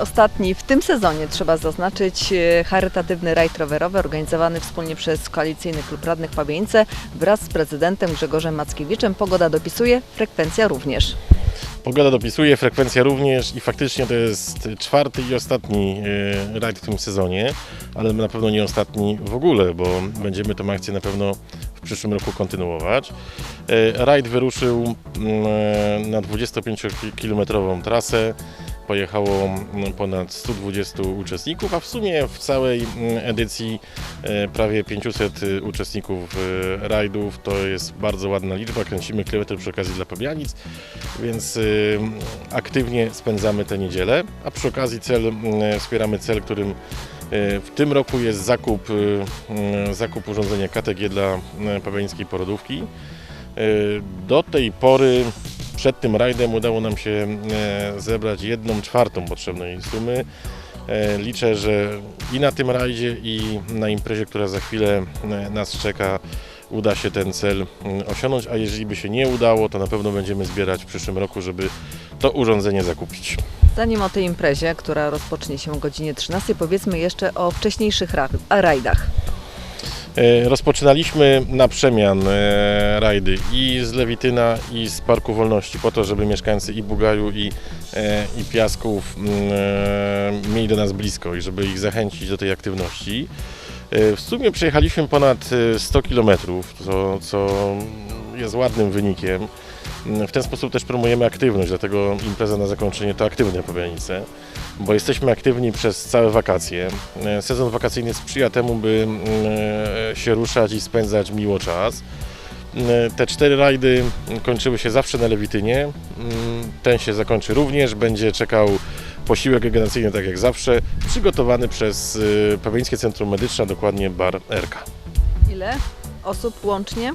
ostatni w tym sezonie, trzeba zaznaczyć, e, charytatywny rajd rowerowy organizowany wspólnie przez Koalicyjny Klub Radnych Pawieńce wraz z prezydentem Grzegorzem Mackiewiczem. Pogoda dopisuje, frekwencja również. Pogoda dopisuje, frekwencja również i faktycznie to jest czwarty i ostatni e, rajd w tym sezonie, ale na pewno nie ostatni w ogóle, bo będziemy tę akcję na pewno w przyszłym roku kontynuować. E, Rajd wyruszył mm, na 25-kilometrową trasę. Pojechało mm, ponad 120 uczestników, a w sumie w całej mm, edycji e, prawie 500 uczestników e, rajdów. To jest bardzo ładna liczba. Kręcimy kilometr przy okazji dla Pabianic więc y, aktywnie spędzamy tę niedzielę, a przy okazji cel, y, wspieramy cel, którym y, w tym roku jest zakup, y, y, zakup urządzenia KTG dla y, pawełńskiej porodówki. Y, Do tej pory przed tym rajdem udało nam się y, zebrać jedną czwartą potrzebnej sumy. Y, Liczę, że i na tym rajdzie, i na imprezie, która za chwilę y, nas czeka, uda się ten cel mm, osiągnąć, a jeżeli by się nie udało, to na pewno będziemy zbierać w przyszłym roku, żeby to urządzenie zakupić. Zanim o tej imprezie, która rozpocznie się o godzinie 13, powiedzmy jeszcze o wcześniejszych rajdach. E, Rozpoczynaliśmy na przemian e, rajdy i z Lewityna i z Parku Wolności po to, żeby mieszkańcy i Bugaju i, e, i Piasków mm, mieli do nas blisko i żeby ich zachęcić do tej aktywności. W sumie przejechaliśmy ponad e, 100 km, co, co jest ładnym wynikiem. W ten sposób też promujemy aktywność, dlatego impreza na zakończenie to aktywne Pabianice, bo jesteśmy aktywni przez całe wakacje. E, Sezon wakacyjny sprzyja temu, by mm, e, się ruszać i spędzać miło czas. E, Te cztery rajdy kończyły się zawsze na Lewitynie. Mm, Ten się zakończy również. Będzie czekał posiłek regeneracyjny, tak jak zawsze, przygotowany przez e, Pawełńskie Centrum Medyczne, dokładnie Bar RK. Ile osób łącznie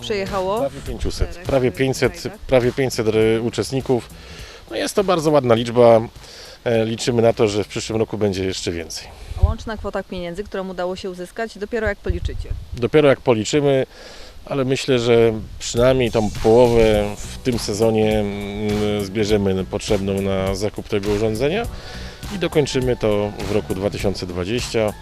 przyjechało? Prawie 500, czterech, prawie y, 500, rajdach. prawie 500 y, uczestników. No jest to bardzo ładna liczba. E, Liczymy na to, że w przyszłym roku będzie jeszcze więcej. A łączna kwota pieniędzy, którą udało się uzyskać, dopiero jak policzycie. Dopiero jak policzymy, ale myślę, że przynajmniej tą połowę w tym sezonie mm, zbierzemy potrzebną na zakup tego urządzenia i dokończymy to w roku 2020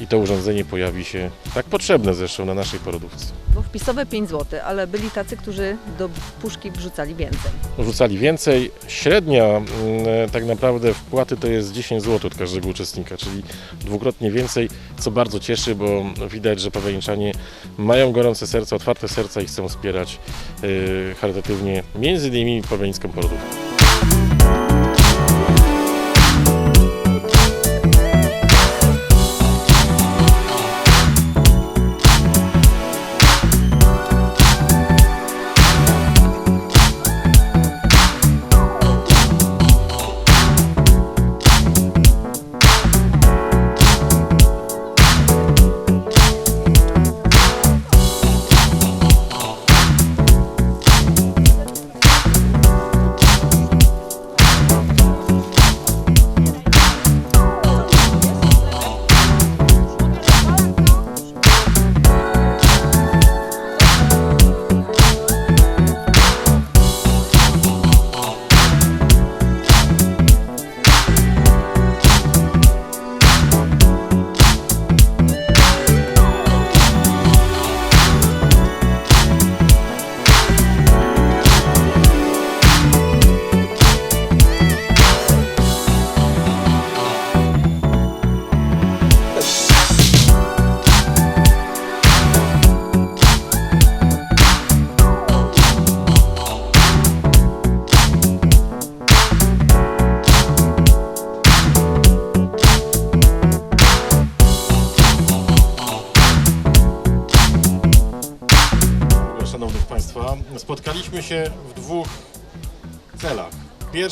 i to urządzenie pojawi się, tak potrzebne zresztą na naszej porodówce. Bo wpisowe 5 zł, ale byli tacy, którzy do puszki wrzucali więcej. rzucali więcej. Średnia mm, tak naprawdę wpłaty to jest 10 zł od każdego uczestnika, czyli dwukrotnie więcej, co bardzo cieszy, bo widać, że pawełniczanie mają gorące serca, otwarte serca i chcą wspierać yy, charytatywnie między innymi pawełnicką porodówkę.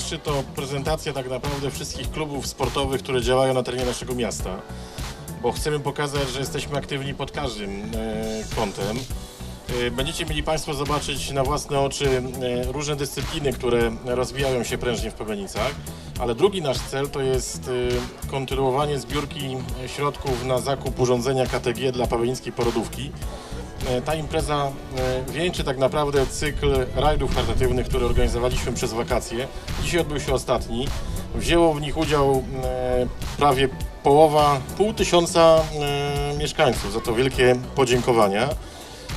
To prezentacja tak naprawdę wszystkich klubów sportowych, które działają na terenie naszego miasta, bo chcemy pokazać, że jesteśmy aktywni pod każdym e, kątem. E, Będziecie mieli Państwo zobaczyć na własne oczy e, różne dyscypliny, które rozwijają się prężnie w Pawełnicach, ale drugi nasz cel to jest kontynuowanie zbiórki środków na zakup urządzenia KTG dla pawełnickiej porodówki. E, Ta impreza e, wieńczy tak naprawdę cykl rajdów charytatywnych, które organizowaliśmy przez wakacje. Dzisiaj odbył się ostatni. Wzięło w nich udział e, prawie połowa, pół tysiąca mieszkańców. Za to wielkie podziękowania.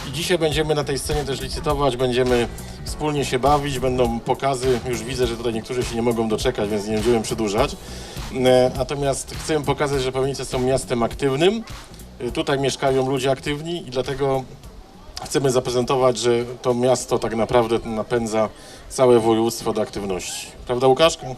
I dzisiaj będziemy na tej scenie też licytować, będziemy wspólnie się bawić, będą pokazy. Już widzę, że tutaj niektórzy się nie mogą doczekać, więc nie będziemy przedłużać. Natomiast chcę pokazać, że Pawłownice są miastem aktywnym. Tutaj mieszkają ludzie aktywni i dlatego chcemy zaprezentować, że to miasto tak naprawdę napędza całe województwo do aktywności. Prawda Łukaszku?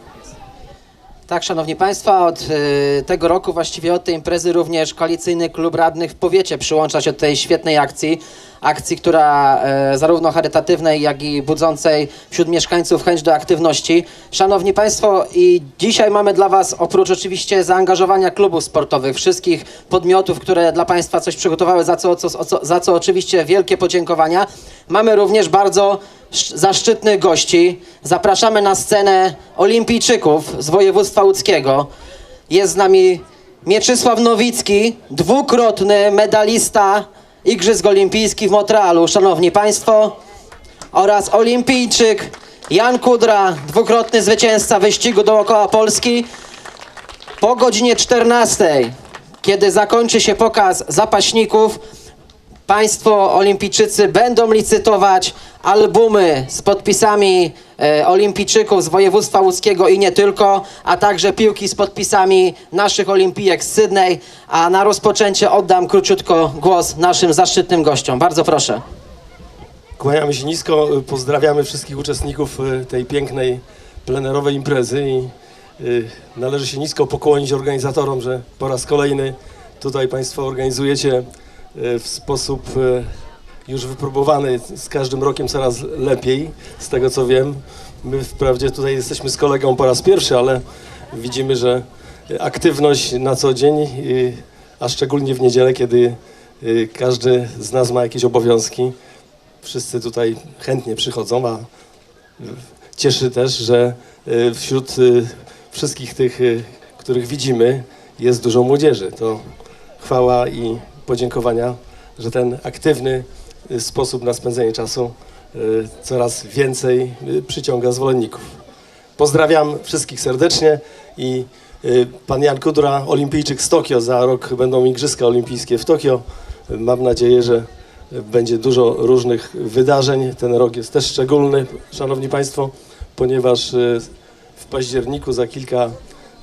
Tak, szanowni państwo, od y, tego roku, właściwie od tej imprezy również koalicyjny klub radnych w powiecie przyłącza się do tej świetnej akcji. Akcji, która e, zarówno charytatywnej, jak i budzącej wśród mieszkańców chęć do aktywności. Szanowni Państwo, i dzisiaj mamy dla Was, oprócz oczywiście zaangażowania klubów sportowych, wszystkich podmiotów, które dla Państwa coś przygotowały, za co, co, za co oczywiście wielkie podziękowania, mamy również bardzo sz- zaszczytnych gości. Zapraszamy na scenę olimpijczyków z województwa łódzkiego. Jest z nami Mieczysław Nowicki, dwukrotny medalista Igrzysk Olimpijskich w Montrealu, szanowni państwo, oraz olimpijczyk Jan Kudra, dwukrotny zwycięzca wyścigu dookoła Polski. Po godzinie 14, kiedy zakończy się pokaz zapaśników, Państwo olimpijczycy będą licytować albumy z podpisami olimpijczyków z województwa łódzkiego i nie tylko, a także piłki z podpisami naszych olimpijek z Sydney. A na rozpoczęcie oddam króciutko głos naszym zaszczytnym gościom. Bardzo proszę. Kłaniamy się nisko, pozdrawiamy wszystkich uczestników y, tej pięknej plenerowej imprezy i y, należy się nisko pokłonić organizatorom, że po raz kolejny tutaj Państwo organizujecie w sposób już wypróbowany, z każdym rokiem coraz lepiej, z tego co wiem. My wprawdzie tutaj jesteśmy z kolegą po raz pierwszy, ale widzimy, że aktywność na co dzień, y, a szczególnie w niedzielę, kiedy y, każdy z nas ma jakieś obowiązki, wszyscy tutaj chętnie przychodzą, a cieszy też, że y, wśród wszystkich tych, których widzimy, jest dużo młodzieży. To chwała i podziękowania, że ten aktywny sposób na spędzenie czasu y, coraz więcej y, przyciąga zwolenników. Pozdrawiam wszystkich serdecznie i y, pan Jan Kudra, olimpijczyk z Tokio. Za rok będą Igrzyska Olimpijskie w Tokio. Mam nadzieję, że będzie dużo różnych wydarzeń. Ten rok jest też szczególny, szanowni państwo, ponieważ y, w październiku za kilka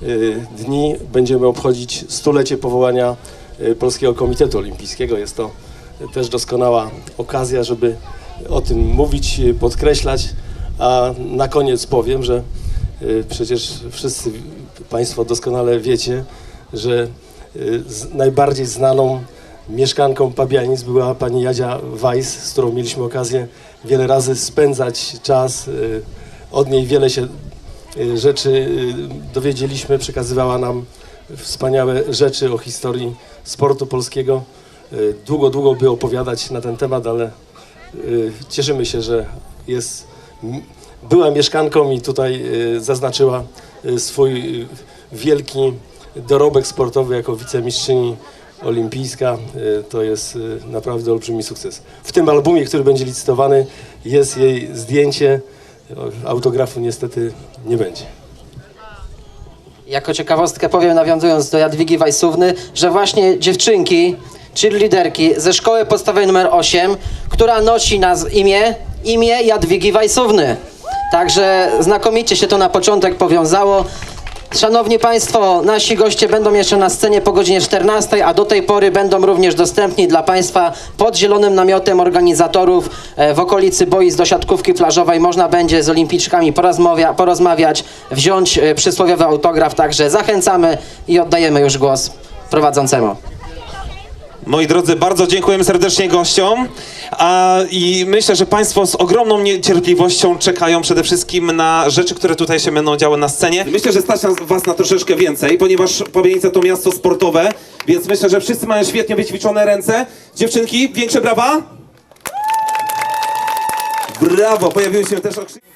y, dni będziemy obchodzić stulecie powołania y, Polskiego Komitetu Olimpijskiego. Jest to też doskonała okazja, żeby o tym mówić, podkreślać. A na koniec powiem, że y, przecież wszyscy Państwo doskonale wiecie, że y, najbardziej znaną mieszkanką Pabianic była pani Jadzia Weiss, z którą mieliśmy okazję wiele razy spędzać czas. y, Od niej wiele się rzeczy dowiedzieliśmy, przekazywała nam wspaniałe rzeczy o historii sportu polskiego. Y, Długo, długo by opowiadać na ten temat, ale y, cieszymy się, że jest, była mieszkanką i tutaj y, zaznaczyła swój wielki dorobek sportowy jako wicemistrzyni olimpijska. To jest naprawdę olbrzymi sukces. W tym albumie, który będzie licytowany, jest jej zdjęcie. Autografu niestety nie będzie. Jako ciekawostkę powiem, nawiązując do Jadwigi Wajsówny, że właśnie dziewczynki, cheerleaderki ze szkoły podstawowej numer 8, która nosi imię, imię Jadwigi Wajsówny. Także znakomicie się to na początek powiązało. Szanowni Państwo, nasi goście będą jeszcze na scenie po godzinie 14, a do tej pory będą również dostępni dla Państwa pod zielonym namiotem organizatorów e, w okolicy boisk do siatkówki plażowej. Można będzie z olimpijczykami porozmawia, porozmawiać, wziąć e, przysłowiowy autograf, także zachęcamy i oddajemy już głos prowadzącemu. Moi drodzy, bardzo dziękujemy serdecznie gościom. A, I myślę, że Państwo z ogromną niecierpliwością czekają przede wszystkim na rzeczy, które tutaj się będą działy na scenie. Myślę, że stać Was na troszeczkę więcej, ponieważ Pobienice to miasto sportowe, więc myślę, że wszyscy mają świetnie wyćwiczone ręce. Dziewczynki, większe brawa! Brawo! Pojawiły się też okrzyki.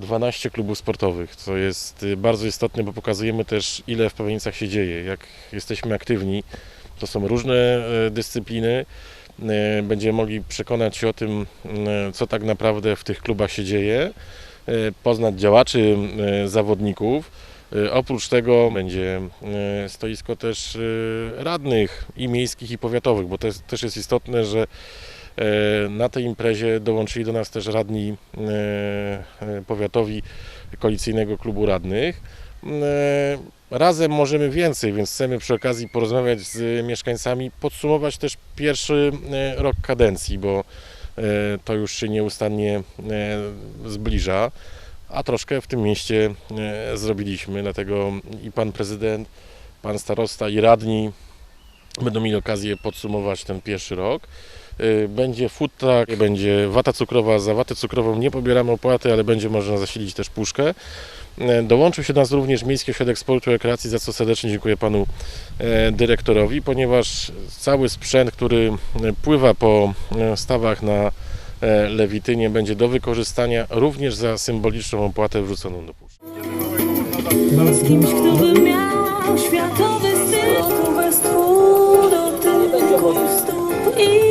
12 klubów sportowych, co jest y, bardzo istotne, bo pokazujemy też ile w Pawienicach się dzieje, jak jesteśmy aktywni. To są różne e, dyscypliny. E, Będziemy mogli przekonać się o tym, co tak naprawdę w tych klubach się dzieje, poznać działaczy, zawodników. Oprócz tego będzie stoisko też radnych i miejskich i powiatowych, bo to też jest istotne, że na tej imprezie dołączyli do nas też radni e, e, powiatowi koalicyjnego klubu radnych. E, Razem możemy więcej, więc chcemy przy okazji porozmawiać z mieszkańcami, podsumować też pierwszy e, rok kadencji, bo e, to już się nieustannie e, zbliża, a troszkę w tym mieście e, zrobiliśmy, dlatego i pan prezydent, pan starosta i radni będą mieli okazję podsumować ten pierwszy rok. E, Będzie food truck, będzie wata cukrowa, za watę cukrową nie pobieramy opłaty, ale będzie można zasilić też puszkę. E, Dołączył się do nas również Miejski Ośrodek Sportu i Rekreacji, za co serdecznie dziękuję panu e, dyrektorowi, ponieważ cały sprzęt, który pływa po stawach na Lewitynie będzie do wykorzystania również za symboliczną opłatę wrzuconą do puszki. Z kimś, kto by miał światowy styl tchu do stóp i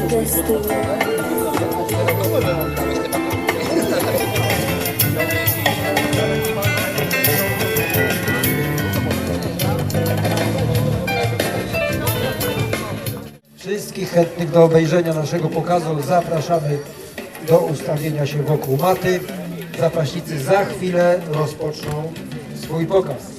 gesty Wszystkich chętnych do obejrzenia naszego pokazu zapraszamy do ustawienia się wokół maty. Zapaśnicy za chwilę rozpoczną swój pokaz.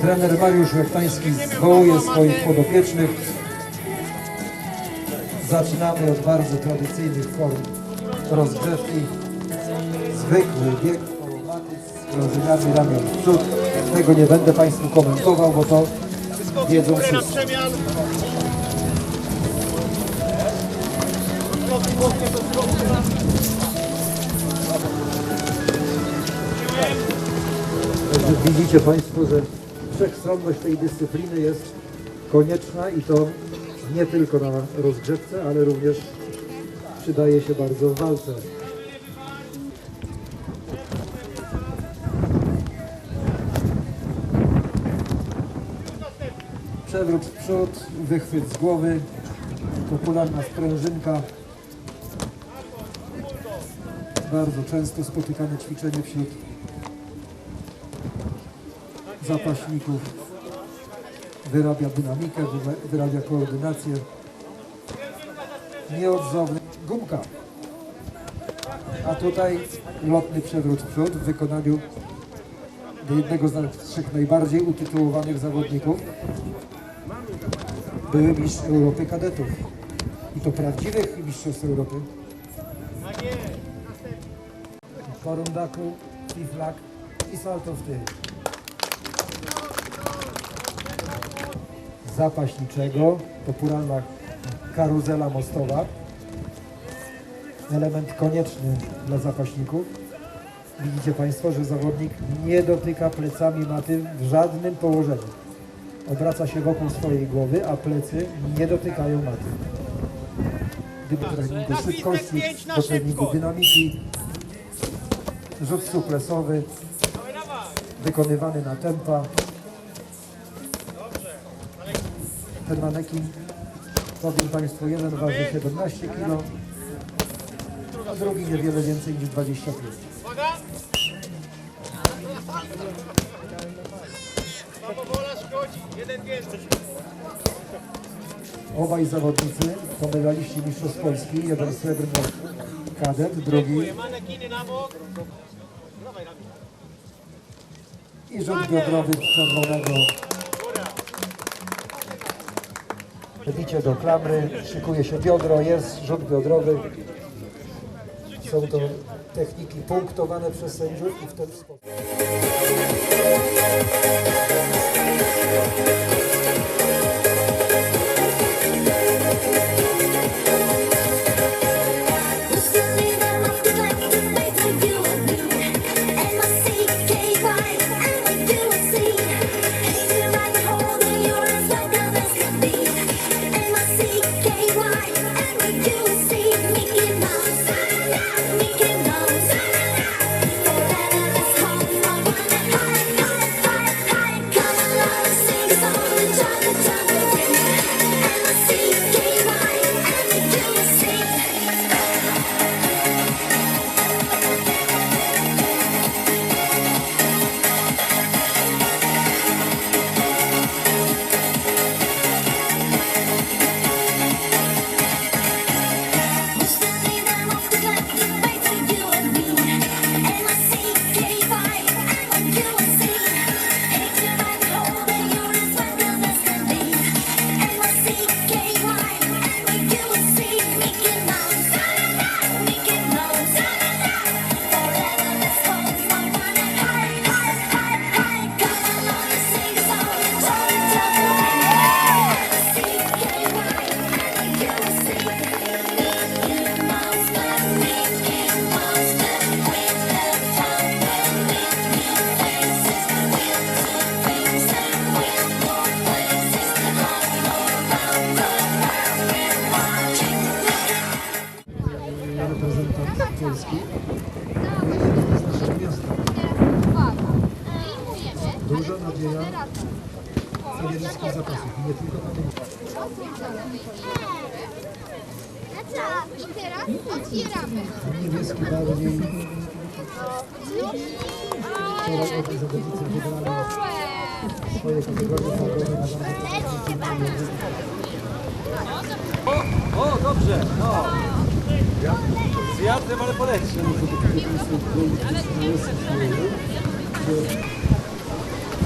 Trener Mariusz Łechtański zwołuje swoich podopiecznych. Zaczynamy od bardzo tradycyjnych form rozgrzewki. Zwykły bieg kołomaty z krążeniami ramion w przód. Tego nie będę Państwu komentował, bo to wiedzą wszyscy. Widzicie Państwo, że wszechstronność tej dyscypliny jest konieczna i to nie tylko na rozgrzewce, ale również przydaje się bardzo w walce. Przewrót w przód, wychwyt z głowy, popularna sprężynka. Bardzo często spotykane ćwiczenie wśród zapaśników. Wyrabia dynamikę, wyra- wyrabia koordynację. Nieodzowny gumka. A tutaj lotny przewrót w przód w wykonaniu jednego z naszych najbardziej utytułowanych zawodników. Były mistrz Europy kadetów. I to prawdziwych mistrzostw Europy. Po rundaku, fiflak i salto w tył. Zapaśniczego, popularna karuzela mostowa. Element konieczny dla zapaśników. Widzicie Państwo, że zawodnik nie dotyka plecami maty w żadnym położeniu. Obraca się wokół swojej głowy, a plecy nie dotykają maty. Gdyby treningu szybkości, do treningu dynamiki, rzut suplesowy, wykonywany na tempa. Ten manekin, powiem Państwu, jeden waży 17 kg, a drugi niewiele więcej niż 25. Obaj zawodnicy to medaliści Mistrzostw Polski, jeden srebrny kadet, drugi i rzut biodrowy czerwonego. Bicie do klamry, szykuje się biodro, jest rzut biodrowy. Są to techniki punktowane przez sędziów i w ten sposób.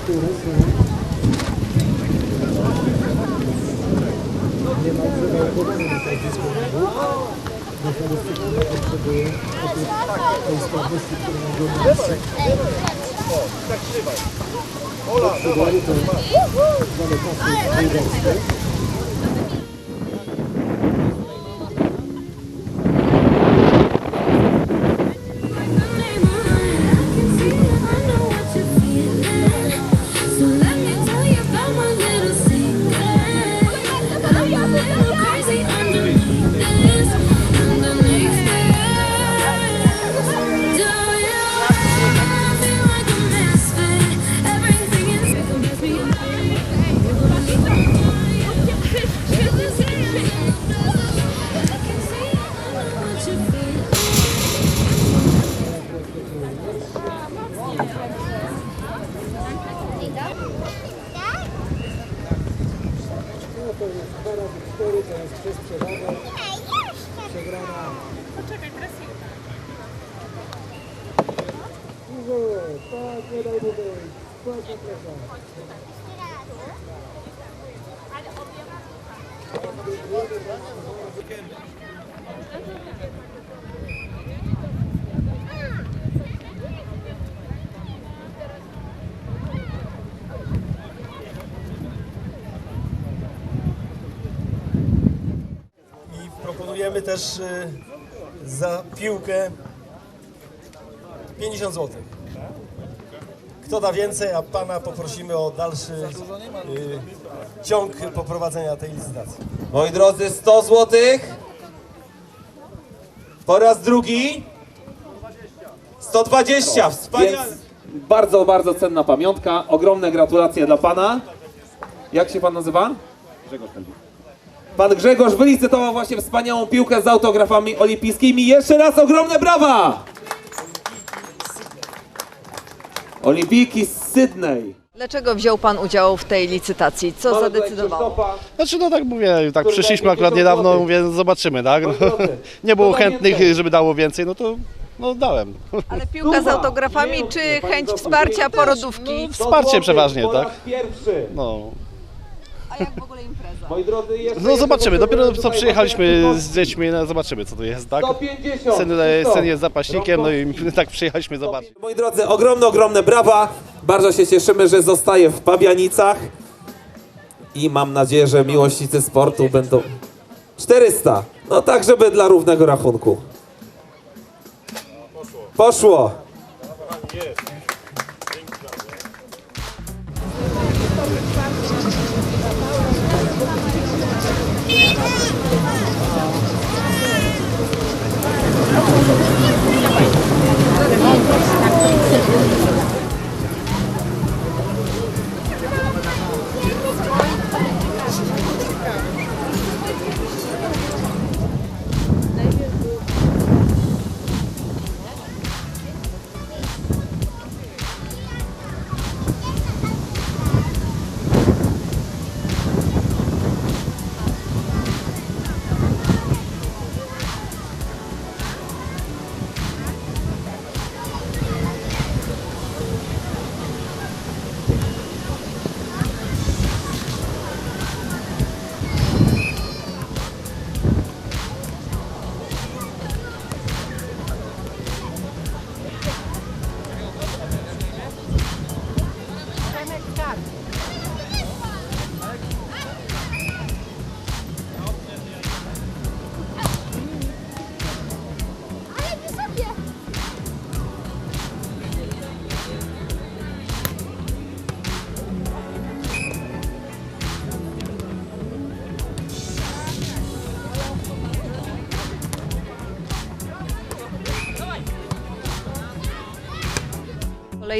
Które są niemalże naokowane na tej dyskusji. Mechanistyczne potrzebuje oprócz tej sprawności, którą mogą mieć. Potrzebuje to zwane pasy bulgarskie. No proponujemy też y, za piłkę 50 zł. Kto da więcej, a pana poprosimy o dalszy y, ciąg poprowadzenia tej licytacji. Moi drodzy, 100 zł. Po raz drugi. 120, wspaniale. Więc bardzo, bardzo cenna pamiątka. Ogromne gratulacje dla pana. Jak się pan nazywa? Grzegorz Pan Grzegorz wylicytował właśnie wspaniałą piłkę z autografami olimpijskimi. Jeszcze raz ogromne brawa! Olimpijki z Sydney. Dlaczego wziął Pan udział w tej licytacji? Co zadecydowało? Znaczy no tak mówię, tak przyszliśmy 50 akurat niedawno, mówię zobaczymy, tak? No, nie było chętnych, żeby dało więcej, no to no dałem. Ale piłka z autografami czy chęć wsparcia porodówki? Wsparcie 100 przeważnie, tak? No, A jak w ogóle impreza? Moi drodzy, jeszcze no zobaczymy, dopiero co przyjechaliśmy z dziećmi, no zobaczymy co to jest, tak? 150. Syn, Krzysztof. syn jest zapaśnikiem, no i tak przyjechaliśmy zobaczyć. Moi drodzy, ogromne, ogromne brawa. Bardzo się cieszymy, że zostaje w Pabianicach. I mam nadzieję, że miłośnicy sportu będą... 400. No tak, żeby dla równego rachunku. Poszło.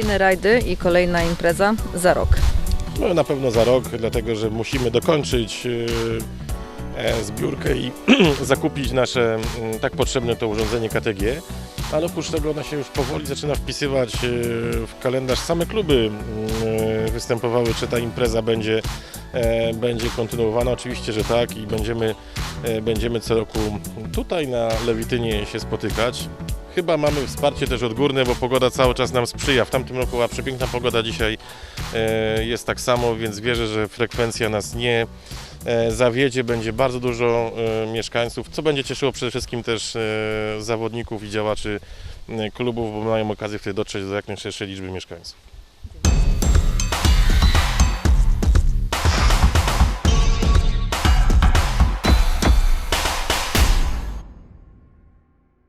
Kolejne rajdy i kolejna impreza za rok. No, na pewno za rok, dlatego że musimy dokończyć yy, e, zbiórkę i zakupić nasze tak potrzebne to urządzenie KTG. Ale oprócz tego ona się już powoli zaczyna wpisywać yy, w kalendarz. Same kluby występowały, czy ta impreza będzie, e, będzie kontynuowana. Oczywiście, że tak i będziemy, e, będziemy co roku tutaj na Lewitynie się spotykać. Chyba mamy wsparcie też odgórne, bo pogoda cały czas nam sprzyja. W tamtym roku była przepiękna pogoda, dzisiaj e, jest tak samo, więc wierzę, że frekwencja nas nie e, zawiedzie. Będzie bardzo dużo e, mieszkańców, co będzie cieszyło przede wszystkim też zawodników i działaczy klubów, bo mają okazję wtedy dotrzeć do jak najszerszej liczby mieszkańców.